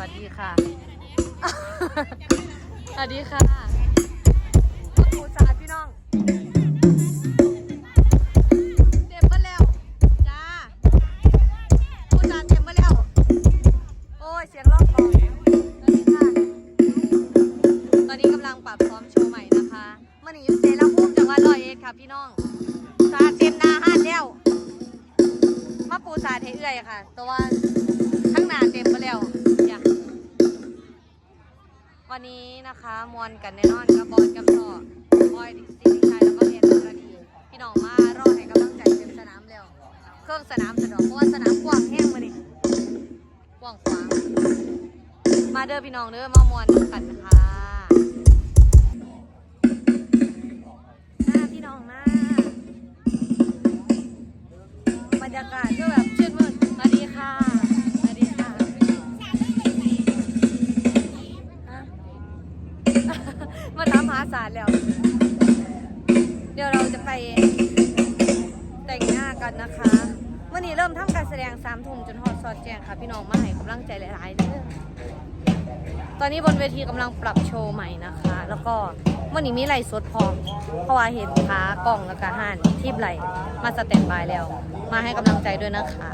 วัสดีค่ะ สวัสดีค่ะครูสาพี่น้อง เต็มมาแล้วจ้าครูสาเต็มมาแล้ว โอ้ย เสียงรอบกองสวัสดีค่ะ ตอนนี้กำลังปรับซ้อมโชว์ใหม่นะคะมันอยู่เซราภูมิจังหวัดร้อยเอ็ดค่ะพี่น้องสาเต็มหนาห้านแล้วมาปูสาเทเอื่อยค่ะ แต่ว่าข้างหน้าเต็มไปแล้วจ้ะ วันนี้นะคะมวนกันแน่นอนกับบอลกับต่อบอยดิสิริชัยแล้วก็เรียนกรดีพี่น้องมารอให้กำลังใจเต็มสนามแล้วเครื่องสนามสะดวกเพราะว่าสนามกว้างแห้งมาดิกว้างขวางมาเด้อพี่น้องเด้อมามวนกันค่ะมาพี่น้องมาบรรยากาศก็แบบชื่น มาถามหาสารแล้ว เดี๋ยวเราจะไปแต่งหน้ากันนะคะวันนี้เริ่มทำการแสดงสามทุ่มจนฮอดซอดแจ้งค่ะ พี่น้องมาให้กำลังใจหลายๆเด้องตอนนี้บนเวทีกำลังปรับโชว์ใหม่นะคะ แล้วก็วันนี้มีไหลฟ์สดพร้อมเพราะว่าเห็นขากล่องแล้วก็ห่านทีบไหลมาสแตนบายแล้ว มาให้กำลังใจด้วยนะคะ